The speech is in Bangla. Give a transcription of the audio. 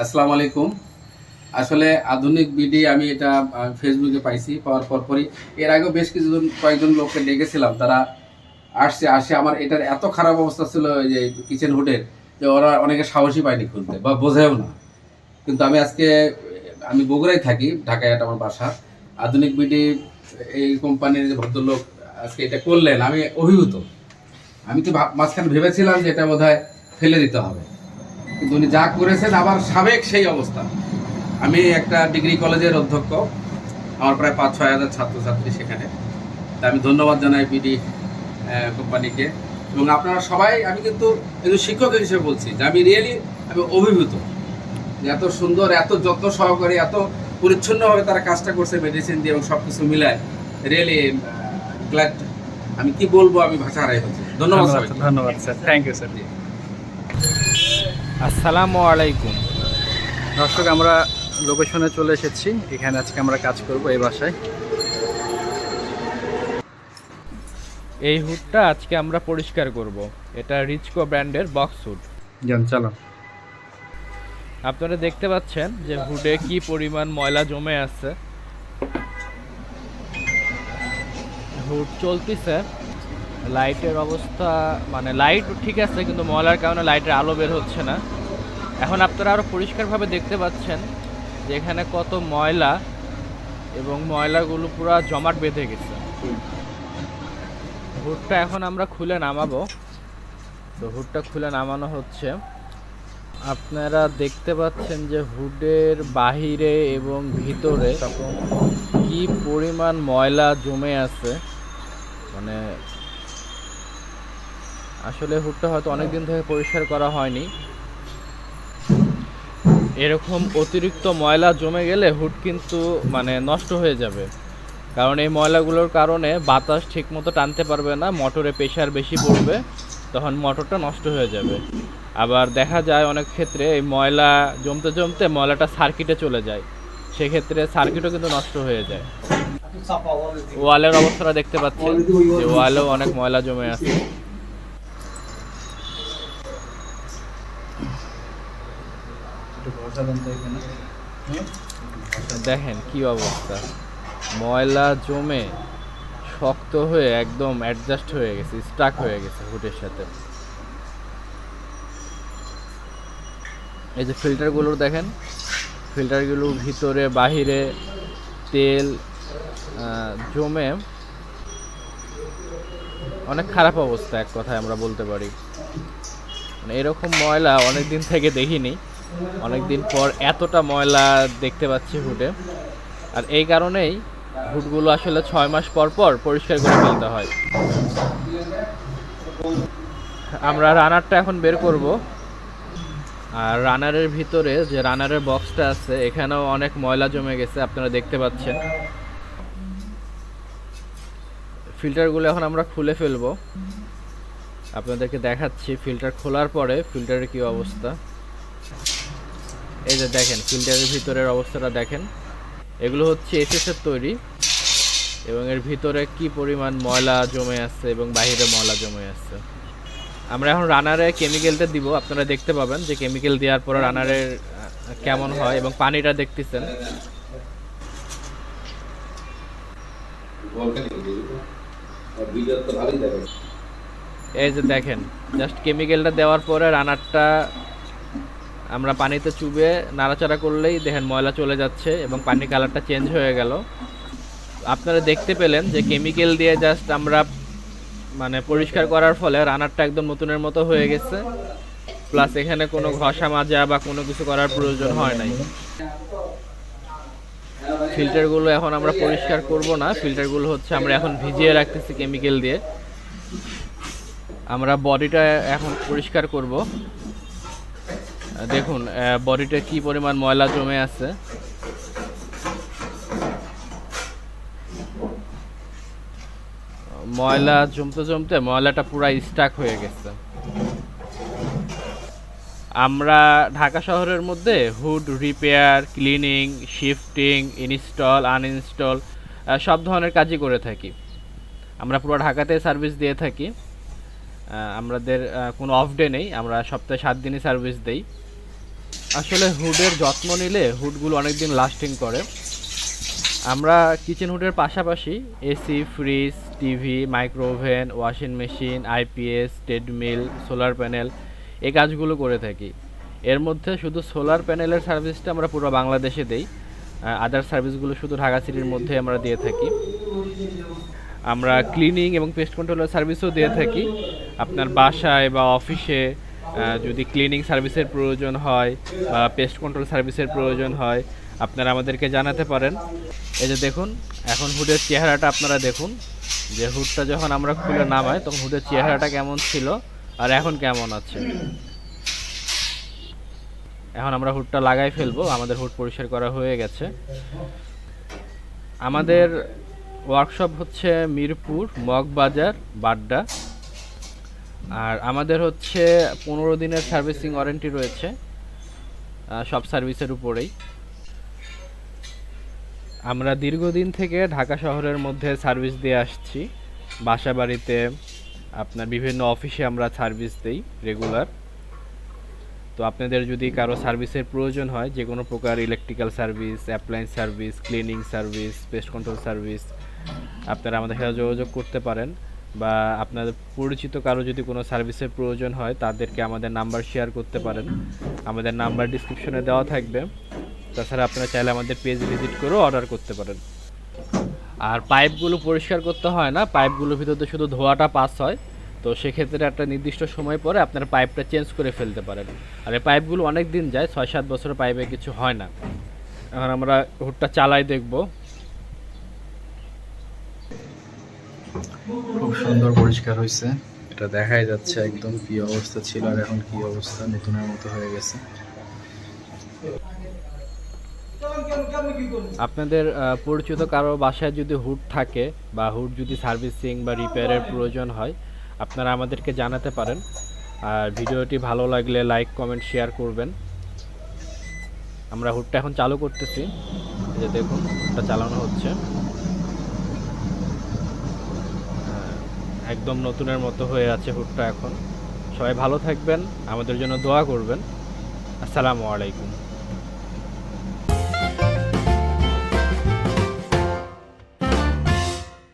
আসসালামু আলাইকুম। আসলে আধুনিক বিডি আমি এটা ফেসবুকে পাইছি, পাওয়ার পর পরই। এর আগেও বেশ কিছুজন, কয়েকজন লোককে ডেকেছিলাম, তারা আসছে, আসে আমার এটার এত খারাপ অবস্থা ছিল যে কিচেন হুডের যে ওরা অনেকে সাহসই পায়নি খুলতে বা বোঝেও না। কিন্তু আমি আজকে, আমি বগুড়ায় থাকি ঢাকায় এটা আমার বাসা। আধুনিক বিডি, এই কোম্পানির যে ভদ্রলোক আজকে এটা করলেন, আমি অভিভূত। আমি তো মাঝখানে ভেবেছিলাম যে এটা বোধহয় ফেলে দিতে হবে। কিন্তু উনি যা করেছেন আবার সাবেক সেই অবস্থা। আমি একটা ডিগ্রি কলেজের অধ্যক্ষ আমার প্রায় পাঁচ ছয় হাজার ছাত্রছাত্রী সেখানে। তা আমি ধন্যবাদ জানাই বিডি কোম্পানিকে। এবং আপনারা সবাই আমি কিন্তু একজন শিক্ষক হিসেবে বলছি যে আমি রিয়েলি আমি অভিভূত যে এত সুন্দর এত যত্ন সহকারে এত পরিচ্ছন্নভাবে তারা কাজটা করছে মেডিসিন দিয়ে এবং সব কিছু মিলায় রিয়েলি গ্ল্যাড আমি কি বলব আমি ভাষা হারাই ফেলছি ধন্যবাদ ধন্যবাদ স্যার থ্যাংক ইউ স্যার। আসসালামু আলাইকুম। দর্শক আমরা লোকেশনে চলে এসেছি। এখানে আজকে আমরা কাজ করব এই বাসায়। এই হুডটা আজকে আমরা পরিষ্কার করব। এটা রিচকো ব্র্যান্ডের বক্স হুড। যান চলো। আপনারা দেখতে পাচ্ছেন যে হুডে কি পরিমাণ ময়লা জমে আছে। হুড চলতিছে লাইটের অবস্থা মানে লাইট ঠিক আছে, কিন্তু ময়লার কারণে লাইটের আলো বের হচ্ছে না। এখন আপনারা আরও পরিষ্কারভাবে দেখতে পাচ্ছেন যে এখানে কত ময়লা এবং ময়লাগুলো পুরো জমাট বেঁধে গেছে। হুডটা এখন আমরা খুলে নামাবো। তো হুডটা খুলে নামানো হচ্ছে। আপনারা দেখতে পাচ্ছেন যে হুডের বাহিরে এবং ভিতরে কি পরিমাণ ময়লা জমে আছে। মানে আসলে হুডটা হয়তো অনেক দিন থেকে পরিষ্কার করা হয়নি। এরকম অতিরিক্ত ময়লা জমে গেলে হুড কিন্তু মানে নষ্ট হয়ে যাবে। কারণ এই ময়লাগুলোর কারণে বাতাস ঠিকমতো টানতে পারবে না, মোটরে প্রেশার বেশি পড়বে, তখন মোটরটা নষ্ট হয়ে যাবে। আবার দেখা যায় অনেক ক্ষেত্রে এই ময়লা জমতে জমতে ময়লাটা সার্কিটে চলে যায়, সেক্ষেত্রে সার্কিটও কিন্তু নষ্ট হয়ে যায়। ওয়ালের অবস্থাটা দেখতে পাচ্ছেন, যে ওয়ালেও অনেক ময়লা জমে আছে। দেখেন কি অবস্থা। ময়লা জমে শক্ত হয়ে একদম অ্যাডজাস্ট হয়ে গেছে স্টাক হয়ে গেছে হুটের সাথে। এই যে ফিল্টারগুলো দেখেন ফিল্টারগুলো ভিতরে, বাহিরে তেল জমে অনেক খারাপ অবস্থা এক কথায় আমরা বলতে পারি। মানে এরকম ময়লা অনেক দিন থেকে দেখিনি। অনেক দিন পর এতটা ময়লা দেখতে পাচ্ছি হুডে। আর এই কারণেই হুডগুলো আসলে ছয় মাস পর পর পরিষ্কার করে ফেলতে হয়। আমরা রানারটা এখন বের করব। আর রানারের ভিতরে যে রানারের বক্সটা আছে, এখানেও অনেক ময়লা জমে গেছে, আপনারা দেখতে পাচ্ছেন। ফিল্টারগুলো এখন আমরা খুলে ফেলব। আপনাদেরকে দেখাচ্ছি, ফিল্টার খোলার পরে ফিল্টারের কি অবস্থা। এই যে দেখেন, ফিল্টারের ভিতরের অবস্থাটা দেখেন। এগুলো হচ্ছে এসএসের তৈরি এবং এর ভিতরে কি পরিমাণ ময়লা জমে আছে এবং বাহিরে ময়লা জমে আছে। আমরা এখন রানারে কেমিক্যালটা দিব, আপনারা দেখতে পাবেন যে কেমিক্যাল দেওয়ার পরে রানারের কেমন হয় এবং পানিটা দেখতেছেন। এই যে দেখেন, জাস্ট কেমিক্যালটা দেওয়ার পরে রানারটা আমরা পানিতে চুবে নাড়াচাড়া করলেই দেখেন ময়লা চলে যাচ্ছে এবং পানির কালারটা চেঞ্জ হয়ে গেল। আপনারা দেখতে পেলেন যে কেমিক্যাল দিয়ে জাস্ট আমরা মানে পরিষ্কার করার ফলে রানারটা একদম নতুনের মতো হয়ে গেছে। প্লাস এখানে কোনো ঘষা মাজা বা কোনো কিছু করার প্রয়োজন হয় নাই। ফিল্টারগুলো এখন আমরা পরিষ্কার করব না। ফিল্টারগুলো হচ্ছে আমরা এখন ভিজিয়ে রাখতেছি কেমিক্যাল দিয়ে। আমরা বডিটা এখন পরিষ্কার করব। দেখুন বডিটা কি পরিমাণ ময়লা জমে আছে। ময়লা জমতে জমতে ময়লাটা পুরা স্টাক হয়ে গেছে। আমরা ঢাকা শহরের মধ্যে hood repair cleaning shifting install uninstall সব ধরনের কাজই করে থাকি। আমরা পুরো ঢাকাতে সার্ভিস দিয়ে থাকি। আমাদের কোনো অফ ডে নেই। আমরা সপ্তাহে সাত দিনই সার্ভিস দেই। আসলে হুডের যত্ন নিলে হুডগুলো অনেক দিন লাস্টিং করে। আমরা কিচেন হুডের পাশাপাশি AC fridge TV microwave washing machine IPS treadmill solar panel এই কাজগুলো করে থাকি। এর মধ্যে শুধু সোলার প্যানেলের সার্ভিসটা আমরা পুরো বাংলাদেশে দেই আদার সার্ভিসগুলো শুধু ঢাকা সিটির মধ্যে আমরা দিয়ে থাকি। আমরা ক্লিনিং এবং পেস্ট কন্ট্রোলের সার্ভিসও দিয়ে থাকি। আপনার বাসায় বা অফিসে যদি ক্লিনিং সার্ভিসের প্রয়োজন হয় বা পেস্ট কন্ট্রোল সার্ভিসের প্রয়োজন হয়, আপনারা আমাদেরকে জানাতে পারেন। এই যে দেখুন, এখন হুডের চেহারাটা আপনারা দেখুন। যে হুডটা যখন আমরা খুলে নামাই, তখন হুডের চেহারাটা কেমন ছিল আর এখন কেমন আছে। এখন আমরা হুডটা লাগাই ফেলব, আমাদের হুড পরিষ্কার করা হয়ে গেছে। আমাদের ওয়ার্কশপ হচ্ছে মিরপুর, মগবাজার, বাড্ডা। আর আমাদের হচ্ছে পনেরো দিনের সার্ভিসিং ওয়ারেন্টি রয়েছে সব সার্ভিসের উপরেই। আমরা দীর্ঘদিন থেকে ঢাকা শহরের মধ্যে সার্ভিস দিয়ে আসছি। বাসা বাড়িতে আপনার বিভিন্ন অফিসে আমরা সার্ভিস দিই রেগুলার। তো আপনাদের যদি কারও সার্ভিসের প্রয়োজন হয়, যে কোনো প্রকার electrical service, appliance service, cleaning service, pest control service, আপনারা আমাদের সাথে যোগাযোগ করতে পারেন। বা আপনাদের পরিচিত কারও যদি কোনো সার্ভিসের প্রয়োজন হয়, তাদেরকে আমাদের নাম্বার শেয়ার করতে পারেন। আমাদের নাম্বার ডিসক্রিপশনে দেওয়া থাকবে। তাছাড়া আপনারা চাইলে আমাদের পেজ ভিজিট করেও অর্ডার করতে পারেন। আর পাইপগুলো পরিষ্কার করতে হয় না। পাইপগুলোর ভিতরে শুধু ধোয়াটা পাস হয়। তো সেক্ষেত্রে একটা নির্দিষ্ট সময় পরে আপনার পাইপটা চেঞ্জ করে ফেলতে পারেন। আর এই পাইপগুলো অনেক দিন যায়, ছয় সাত বছর পাইপে কিছু হয় না। এখন আমরা হুটটা চালাই দেখব। খুব সুন্দর পরিষ্কার হয়েছে। এটা দেখাই যাচ্ছে একদম কি অবস্থা ছিল আর এখন কি অবস্থা নতুনের মতো হয়ে গেছে। আপনাদের পরিচিত কারও বাসায় যদি হুড থাকে বা হুড যদি সার্ভিসিং বা রিপেয়ারের প্রয়োজন হয় আপনারা আমাদেরকে জানাতে পারেন। আর ভিডিওটি ভালো লাগলে লাইক কমেন্ট শেয়ার করবেন। আমরা হুডটা এখন চালু করতেছি। যে দেখুন হুডটা চালানো হচ্ছে। একদম নতুনের মতো হয়ে আছে হুটটা এখন। সবাই ভালো থাকবেন, আমাদের জন্য দোয়া করবেন। আসসালামু আলাইকুম।